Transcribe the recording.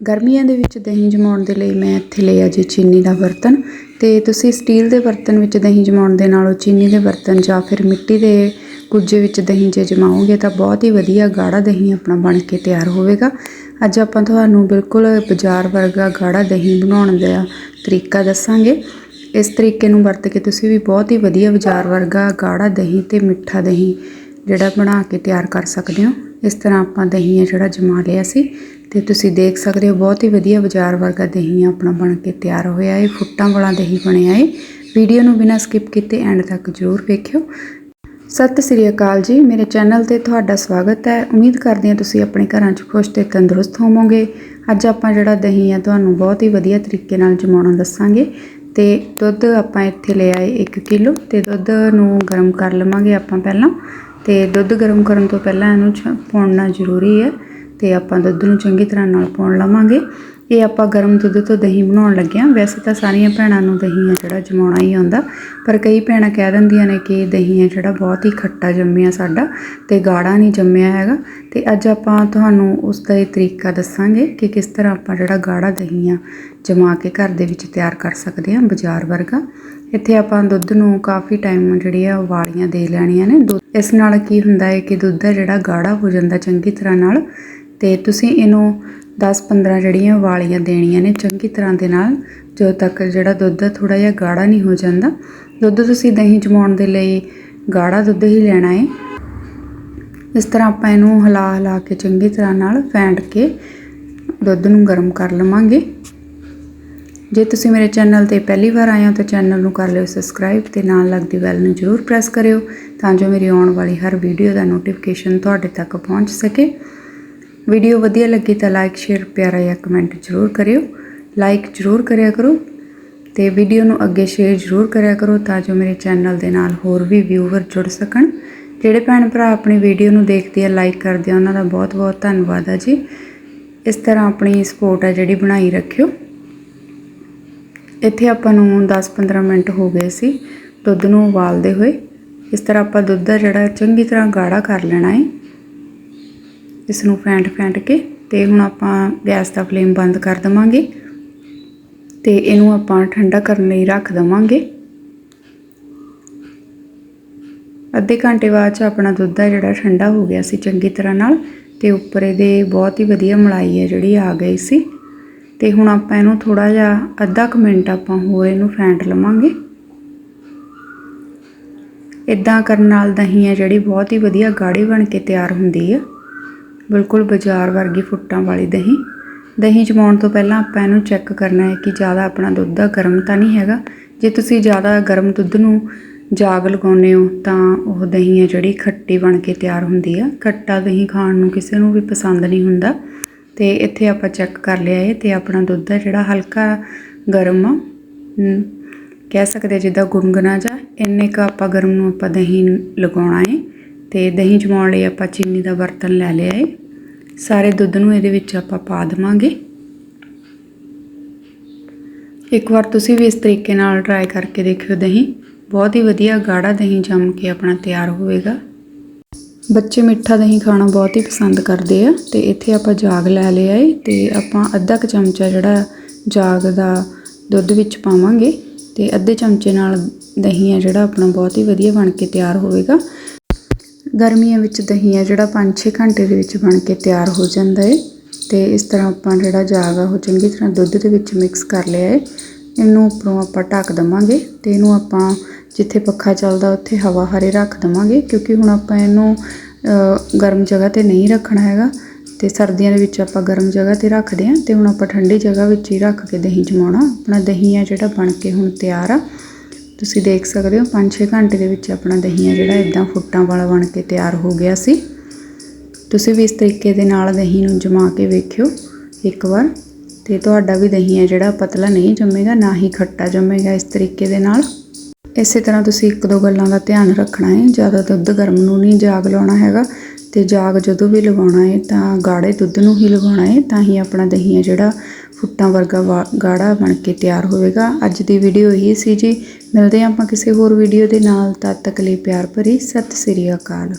ਗਰਮੀਆਂ ਦੇ ਵਿੱਚ ਦਹੀਂ ਜਮਾਉਣ ਦੇ ਲਈ ਮੈਂ ਇੱਥੇ ਲਿਆ ਜੀ ਚੀਨੀ ਦਾ ਬਰਤਨ। ਅਤੇ ਤੁਸੀਂ ਸਟੀਲ ਦੇ ਬਰਤਨ ਵਿੱਚ ਦਹੀਂ ਜਮਾਉਣ ਦੇ ਨਾਲੋਂ ਚੀਨੀ ਦੇ ਬਰਤਨ ਜਾਂ ਫਿਰ ਮਿੱਟੀ ਦੇ ਕੁੱਜੇ ਵਿੱਚ ਦਹੀਂ ਜੇ ਜਮਾਓਗੇ ਤਾਂ ਬਹੁਤ ਹੀ ਵਧੀਆ ਗਾੜਾ ਦਹੀਂ ਆਪਣਾ ਬਣ ਕੇ ਤਿਆਰ ਹੋਵੇਗਾ। ਅੱਜ ਆਪਾਂ ਤੁਹਾਨੂੰ ਬਿਲਕੁਲ ਬਾਜ਼ਾਰ ਵਰਗਾ ਗਾੜਾ ਦਹੀਂ ਬਣਾਉਣ ਦਾ ਤਰੀਕਾ ਦੱਸਾਂਗੇ। ਇਸ ਤਰੀਕੇ ਨੂੰ ਵਰਤ ਕੇ ਤੁਸੀਂ ਵੀ ਬਹੁਤ ਹੀ ਵਧੀਆ ਬਾਜ਼ਾਰ ਵਰਗਾ ਗਾੜਾ ਦਹੀਂ ਤੇ ਮਿੱਠਾ ਦਹੀਂ ਜਿਹੜਾ ਬਣਾ ਕੇ ਤਿਆਰ ਕਰ ਸਕਦੇ ਹੋ। ਇਸ ਤਰ੍ਹਾਂ ਆਪਾਂ ਦਹੀਂ ਹੈ ਜਿਹੜਾ ਜਮਾ ਲਿਆ ਸੀ ਤੇ ਤੁਸੀਂ ਦੇਖ ਸਕਦੇ ਹੋ, ਬਹੁਤ ਹੀ ਵਧੀਆ ਬਾਜ਼ਾਰ ਵਰਗਾ ਦਹੀਂ ਆਪਣਾ ਬਣ ਕੇ ਤਿਆਰ ਹੋਇਆ ਹੈ ਫੁੱਟਾਂ ਵਾਲਾ ਦਹੀਂ ਬਣਿਆ ਏ। ਵੀਡੀਓ ਨੂੰ ਬਿਨਾਂ ਸਕਿਪ ਕੀਤੇ ਐਂਡ ਤੱਕ ਜ਼ਰੂਰ ਵੇਖਿਓ। ਸਤਿ ਸ੍ਰੀ ਅਕਾਲ ਜੀ, ਮੇਰੇ ਚੈਨਲ ਤੇ ਤੁਹਾਡਾ ਸਵਾਗਤ ਹੈ। ਉਮੀਦ ਕਰਦੇ ਹਾਂ ਤੁਸੀਂ ਆਪਣੇ ਘਰਾਂ 'ਚ ਖੁਸ਼ ਤੇ ਤੰਦਰੁਸਤ ਹੋਵੋਗੇ। ਅੱਜ ਆਪਾਂ ਜਿਹੜਾ ਦਹੀਂ ਹੈ ਤੁਹਾਨੂੰ ਬਹੁਤ ਹੀ ਵਧੀਆ ਤਰੀਕੇ ਨਾਲ ਜਮਾਉਣਾ ਦੱਸਾਂਗੇ। ਤੇ ਦੁੱਧ ਆਪਾਂ ਇੱਥੇ ਲਿਆ ਹੈ 1 ਕਿਲੋ, ਤੇ ਦੁੱਧ ਨੂੰ ਗਰਮ ਕਰ ਲਵਾਂਗੇ ਆਪਾਂ ਪਹਿਲਾਂ। ਤੇ ਦੁੱਧ ਗਰਮ ਕਰਨ ਤੋਂ ਪਹਿਲਾਂ ਇਹਨੂੰ ਛ- ਪਾਉਣਾ ਜ਼ਰੂਰੀ ਹੈ। ਤੇ ਆਪਾਂ ਦੁੱਧ ਨੂੰ ਚੰਗੀ ਤਰ੍ਹਾਂ ਨਾਲ ਪਾਉਣ ਲਵਾਂਗੇ। ਇਹ ਆਪਾਂ ਗਰਮ ਦੁੱਧ ਤੋਂ ਦਹੀਂ ਬਣਾਉਣ ਲੱਗੇ ਹਾਂ ਵੈਸੇ ਤਾਂ ਸਾਰੀਆਂ ਭੈਣਾਂ ਨੂੰ ਦਹੀਂ ਹੈ ਜਿਹੜਾ ਜਮਾਉਣਾ ਹੀ ਆਉਂਦਾ। ਪਰ ਕਈ ਭੈਣਾਂ ਕਹਿ ਦਿੰਦੀਆਂ ਨੇ ਕਿ ਦਹੀਂ ਹੈ ਜਿਹੜਾ ਬਹੁਤ ਹੀ ਖੱਟਾ ਜੰਮਿਆ ਸਾਡਾ ਤੇ ਗਾੜਾ ਨਹੀਂ ਜੰਮਿਆ ਹੈਗਾ। ਤੇ ਅੱਜ ਆਪਾਂ ਤੁਹਾਨੂੰ ਉਸ ਦਾ ਇਹ ਤਰੀਕਾ ਦੱਸਾਂਗੇ ਕਿ ਕਿਸ ਤਰ੍ਹਾਂ ਆਪਾਂ ਜਿਹੜਾ ਗਾੜਾ ਦਹੀਂ ਆ ਜਮਾ ਕੇ ਘਰ ਦੇ ਵਿੱਚ ਤਿਆਰ ਕਰ ਸਕਦੇ ਹਾਂ ਬਾਜ਼ਾਰ ਵਰਗਾ। ਇੱਥੇ ਆਪਾਂ ਦੁੱਧ ਨੂੰ ਕਾਫੀ ਟਾਈਮ ਜਿਹੜੀ ਆ ਉਬਾਲੀਆਂ ਦੇ ਲੈਣੀਆਂ ਨੇ। ਦੁੱਧ- ਇਸ ਨਾਲ ਕੀ ਹੁੰਦਾ ਹੈ ਕਿ ਦੁੱਧ ਦਾ ਜਿਹੜਾ ਗਾੜਾ ਹੋ ਜਾਂਦਾ ਚੰਗੀ ਤਰ੍ਹਾਂ ਨਾਲ ਤੇ ਤੁਸੀਂ ਇਹਨੂੰ 10-15 ਜਿਹੜੀਆਂ ਵਾਲੀਆਂ ਦੇਣੀਆਂ ਨੇ, ਚੰਗੀ ਤਰ੍ਹਾਂ ਦੇ ਨਾਲ, ਜਦੋਂ ਤੱਕ ਜਿਹੜਾ ਦੁੱਧ ਥੋੜਾ ਜਿਹਾ ਗਾੜਾ ਨਹੀਂ ਹੋ ਜਾਂਦਾ। ਦੁੱਧ ਤੁਸੀਂ ਦਹੀਂ ਜਮਾਉਣ ਦੇ ਲਈ ਗਾੜਾ ਦੁੱਧ ਹੀ ਲੈਣਾ ਹੈ ਇਸ ਤਰ੍ਹਾਂ ਆਪਾਂ ਇਹਨੂੰ ਹਿਲਾ ਹਿਲਾ ਕੇ ਚੰਗੀ ਤਰ੍ਹਾਂ ਨਾਲ ਫੈਂਟ ਕੇ ਦੁੱਧ ਨੂੰ ਗਰਮ ਕਰ ਲਵਾਂਗੇ। ਜੇ ਤੁਸੀਂ ਮੇਰੇ ਚੈਨਲ ਤੇ ਪਹਿਲੀ ਵਾਰ ਆਏ ਹੋ ਤਾਂ ਚੈਨਲ ਨੂੰ ਕਰ ਲਿਓ ਸਬਸਕ੍ਰਾਈਬ ਤੇ ਨਾਲ ਲੱਗਦੀ ਬੈਲ ਨੂੰ ਜ਼ਰੂਰ ਪ੍ਰੈਸ ਕਰਿਓ ਤਾਂ ਜੋ ਮੇਰੀ ਆਉਣ ਵਾਲੀ ਹਰ ਵੀਡੀਓ ਦਾ ਨੋਟੀਫਿਕੇਸ਼ਨ ਤੁਹਾਡੇ ਤੱਕ ਪਹੁੰਚ ਸਕੇ। ਵੀਡੀਓ ਵਧੀਆ ਲੱਗੀ ਤਾਂ ਲਾਈਕ ਸ਼ੇਅਰ ਪਿਆਰਾ ਜਾਂ ਕਮੈਂਟ ਜ਼ਰੂਰ ਕਰਿਓ। ਲਾਈਕ ਜ਼ਰੂਰ ਕਰਿਆ ਕਰੋ ਤੇ ਵੀਡੀਓ ਨੂੰ ਅੱਗੇ ਸ਼ੇਅਰ ਜ਼ਰੂਰ ਕਰਿਆ ਕਰੋ ਤਾਂ ਜੋ ਮੇਰੇ ਚੈਨਲ ਦੇ ਨਾਲ ਹੋਰ ਵੀ ਵਿਊਵਰ ਜੁੜ ਸਕਣ। ਜਿਹੜੇ ਭੈਣ ਭਰਾ ਆਪਣੀ ਵੀਡੀਓ ਨੂੰ ਦੇਖਦੇ ਆ ਲਾਈਕ ਕਰਦੇ ਆ, ਉਹਨਾਂ ਦਾ ਬਹੁਤ ਬਹੁਤ ਧੰਨਵਾਦ ਆ ਜੀ। ਇਸ ਤਰ੍ਹਾਂ ਆਪਣੀ ਸਪੋਰਟ ਆ ਜਿਹੜੀ ਬਣਾਈ ਰੱਖਿਓ। ਇੱਥੇ ਆਪਾਂ ਨੂੰ 10-15 ਮਿੰਟ ਹੋ ਗਏ ਸੀ ਦੁੱਧ ਨੂੰ ਉਬਾਲਦੇ ਹੋਏ। ਇਸ ਤਰ੍ਹਾਂ ਆਪਾਂ ਦੁੱਧ ਦਾ ਜਿਹੜਾ ਚੰਗੀ ਤਰ੍ਹਾਂ ਗਾੜਾ ਕਰ ਲੈਣਾ ਹੈ। ਇਸ ਨੂੰ ਫੈਂਟ ਫੈਂਟ ਕੇ ਤੇ ਹੁਣ ਆਪਾਂ ਗੈਸ ਦਾ ਫਲੇਮ ਬੰਦ ਕਰ ਦਵਾਂਗੇ ਤੇ ਇਹਨੂੰ ਆਪਾਂ ਠੰਡਾ ਕਰਨ ਲਈ ਰੱਖ ਦਵਾਂਗੇ। ਅੱਧੇ ਘੰਟੇ ਬਾਅਦ ਚ ਆਪਣਾ ਦੁੱਧ ਆ ਜਿਹੜਾ ਠੰਡਾ ਹੋ ਗਿਆ ਸੀ ਚੰਗੀ ਤਰ੍ਹਾਂ ਨਾਲ ਤੇ ਉੱਪਰ ਇਹਦੇ ਬਹੁਤ ਹੀ ਵਧੀਆ ਮਲਾਈ ਹੈ ਜਿਹੜੀ ਆ ਗਈ ਸੀ। ਤੇ ਹੁਣ ਆਪਾਂ ਇਹਨੂੰ ਥੋੜਾ ਜਿਹਾ ਅੱਧਾ ਕੁ ਮਿੰਟ ਆਪਾਂ ਹੋਰ ਇਹਨੂੰ ਫੈਂਟ ਲਵਾਂਗੇ। ਇਦਾਂ ਕਰਨ ਨਾਲ ਦਹੀਂ ਹੈ ਜਿਹੜੀ ਬਹੁਤ ਹੀ ਵਧੀਆ ਗਾੜੀ ਬਣ ਕੇ ਤਿਆਰ ਹੁੰਦੀ ਹੈ ਬਿਲਕੁਲ ਬਾਜ਼ਾਰ ਵਰਗੀ ਫੁੱਟਾਂ ਵਾਲੀ ਦਹੀਂ। ਦਹੀਂ ਜਮਾਉਣ ਤੋਂ ਪਹਿਲਾਂ ਆਪਾਂ ਇਹਨੂੰ ਚੈੱਕ ਕਰਨਾ ਹੈ ਕਿ ਜ਼ਿਆਦਾ ਆਪਣਾ ਦੁੱਧ ਦਾ ਗਰਮ ਤਾਂ ਨਹੀਂ ਹੈਗਾ। ਜੇ ਤੁਸੀਂ ਜ਼ਿਆਦਾ ਗਰਮ ਦੁੱਧ ਨੂੰ ਜਾਗ ਲਗਾਉਂਦੇ ਹੋ, ਤਾਂ ਉਹ ਦਹੀਂ ਹੈ ਜਿਹੜੀ ਖੱਟੀ ਬਣ ਕੇ ਤਿਆਰ ਹੁੰਦੀ ਆ। ਖੱਟਾ ਦਹੀਂ ਖਾਣ ਨੂੰ ਕਿਸੇ ਨੂੰ ਵੀ ਪਸੰਦ ਨਹੀਂ ਹੁੰਦਾ। ਤੇ ਇੱਥੇ ਆਪਾਂ ਚੈੱਕ ਕਰ ਲਿਆ ਹੈ ਤੇ ਆਪਣਾ ਦੁੱਧ ਹੈ ਜਿਹੜਾ ਹਲਕਾ ਗਰਮ ਆ ਕਹਿ ਸਕਦੇ ਜਿੱਦਾਂ ਗੁੰਗਣਾ ਜਾਂ ਇੰਨੇ ਕ ਆਪਾਂ ਗਰਮ ਨੂੰ ਆਪਾਂ ਦਹੀਂ ਲਗਾਉਣਾ ਹੈ। ਤੇ ਦਹੀਂ ਜਮਾਉਣ ਲਈ ਆਪਾਂ ਚੀਨੀ ਦਾ ਬਰਤਨ ਲੈ ਲਿਆ ਏ। ਸਾਰੇ ਦੁੱਧ ਨੂੰ ਇਹਦੇ ਵਿੱਚ ਆਪਾਂ ਪਾ ਦੇਵਾਂਗੇ। ਇੱਕ ਵਾਰ ਤੁਸੀਂ ਵੀ ਇਸ ਤਰੀਕੇ ਨਾਲ ਟਰਾਈ ਕਰਕੇ ਦੇਖਿਓ ਦਹੀਂ। ਬਹੁਤ ਹੀ ਵਧੀਆ ਗਾੜਾ ਦਹੀਂ ਜੰਮ ਕੇ ਆਪਣਾ ਤਿਆਰ ਹੋਵੇਗਾ। ਬੱਚੇ ਮਿੱਠਾ ਦਹੀਂ ਖਾਣਾ ਬਹੁਤ ਹੀ ਪਸੰਦ ਕਰਦੇ ਆ ਤੇ ਇੱਥੇ ਆਪਾਂ ਜਾਗ ਲੈ ਲਿਆ ਏ ਤੇ ਆਪਾਂ ਅੱਧਾ ਕੁ ਚਮਚਾ ਜਿਹੜਾ ਜਾਗ ਦਾ ਦੁੱਧ ਵਿੱਚ ਪਾਵਾਂਗੇ ਤੇ ਅੱਧੇ ਚਮਚੇ ਨਾਲ ਦਹੀਂ ਆ ਜਿਹੜਾ ਆਪਣਾ ਬਹੁਤ ਹੀ ਵਧੀਆ ਬਣ ਕੇ ਤਿਆਰ ਹੋਵੇਗਾ। ਗਰਮੀਆਂ ਵਿੱਚ ਦਹੀਂ ਆ ਜਿਹੜਾ 5-6 ਘੰਟੇ ਦੇ ਵਿੱਚ ਬਣ ਕੇ ਤਿਆਰ ਹੋ ਜਾਂਦਾ ਏ। ਤੇ ਇਸ ਤਰ੍ਹਾਂ ਆਪਾਂ ਜਿਹੜਾ ਜਾਗ ਆ, ਉਹ ਚੰਗੀ ਤਰ੍ਹਾਂ ਦੁੱਧ ਦੇ ਵਿੱਚ ਮਿਕਸ ਕਰ ਲਿਆ ਹੈ ਇਹਨੂੰ ਉੱਪਰੋਂ ਆਪਾਂ ਢੱਕ ਦਵਾਂਗੇ ਤੇ ਇਹਨੂੰ ਆਪਾਂ ਜਿੱਥੇ ਪੱਖਾ ਚੱਲਦਾ, ਉੱਥੇ ਹਵਾ ਹਰੇ ਰੱਖ ਦਵਾਂਗੇ ਕਿਉਂਕਿ ਹੁਣ ਆਪਾਂ ਇਹਨੂੰ ਗਰਮ ਜਗ੍ਹਾ ਤੇ ਨਹੀਂ ਰੱਖਣਾ ਹੈਗਾ। ਤੇ ਸਰਦੀਆਂ ਦੇ ਵਿੱਚ ਆਪਾਂ ਗਰਮ ਜਗ੍ਹਾ ਤੇ ਰੱਖਦੇ ਹਾਂ ਤੇ ਹੁਣ ਆਪਾਂ ਠੰਡੀ ਜਗ੍ਹਾ ਵਿੱਚ ਹੀ ਰੱਖ ਕੇ ਦਹੀਂ ਜਮਾਉਣਾ। ਆਪਣਾ ਦਹੀਂ ਆ ਜਿਹੜਾ ਬਣ ਕੇ ਹੁਣ ਤਿਆਰ ਆ। ਤੁਸੀਂ ਦੇਖ ਸਕਦੇ ਹੋ 5-6 ਘੰਟੇ ਦੇ ਵਿੱਚ ਆਪਣਾ ਦਹੀਂ ਆ ਜਿਹੜਾ ਇਦਾਂ ਫੁੱਟਾਂ ਵਾਲਾ ਬਣ ਕੇ ਤਿਆਰ ਹੋ ਗਿਆ ਸੀ। ਤੁਸੀਂ ਵੀ ਇਸ ਤਰੀਕੇ ਦੇ ਨਾਲ ਦਹੀਂ ਨੂੰ ਜਮਾ ਕੇ ਵੇਖਿਓ ਇੱਕ ਵਾਰ। ਤੇ ਤੁਹਾਡਾ ਵੀ ਦਹੀਂ ਹੈ ਜਿਹੜਾ ਪਤਲਾ ਨਹੀਂ ਜੰਮੇਗਾ, ਨਾ ਹੀ ਖੱਟਾ ਜੰਮੇਗਾ ਇਸ ਤਰੀਕੇ ਦੇ ਨਾਲ। ਇਸੇ ਤਰ੍ਹਾਂ ਤੁਸੀਂ ਇੱਕ ਦੋ ਗੱਲਾਂ ਦਾ ਧਿਆਨ ਰੱਖਣਾ ਹੈ। ਜ਼ਿਆਦਾ ਦੁੱਧ ਗਰਮ ਨੂੰ ਨਹੀਂ ਜਾਗ ਲਾਉਣਾ ਹੈਗਾ। ਤੇ ਜਾਗ ਜਦੋਂ ਵੀ ਲਗਾਉਣਾ ਹੈ ਤਾਂ ਗਾੜੇ ਦੁੱਧ ਨੂੰ ਹੀ ਲਗਾਉਣਾ ਹੈ ਤਾਂ ਹੀ ਆਪਣਾ ਦਹੀਂ ਹੈ ਜਿਹੜਾ ਫੁੱਟਾਂ ਵਰਗਾ ਵਾ- ਗਾੜਾ ਬਣ ਕੇ ਤਿਆਰ ਹੋਵੇਗਾ। ਅੱਜ ਦੀ ਵੀਡੀਓ ਇਹੀ ਸੀ ਜੀ। ਮਿਲਦੇ ਹਾਂ ਆਪਾਂ ਕਿਸੇ ਹੋਰ ਵੀਡੀਓ ਦੇ ਨਾਲ। ਤਦ ਤੱਕ ਲਈ ਪਿਆਰ ਭਰੀ। ਸਤਿ ਸ੍ਰੀ ਅਕਾਲ।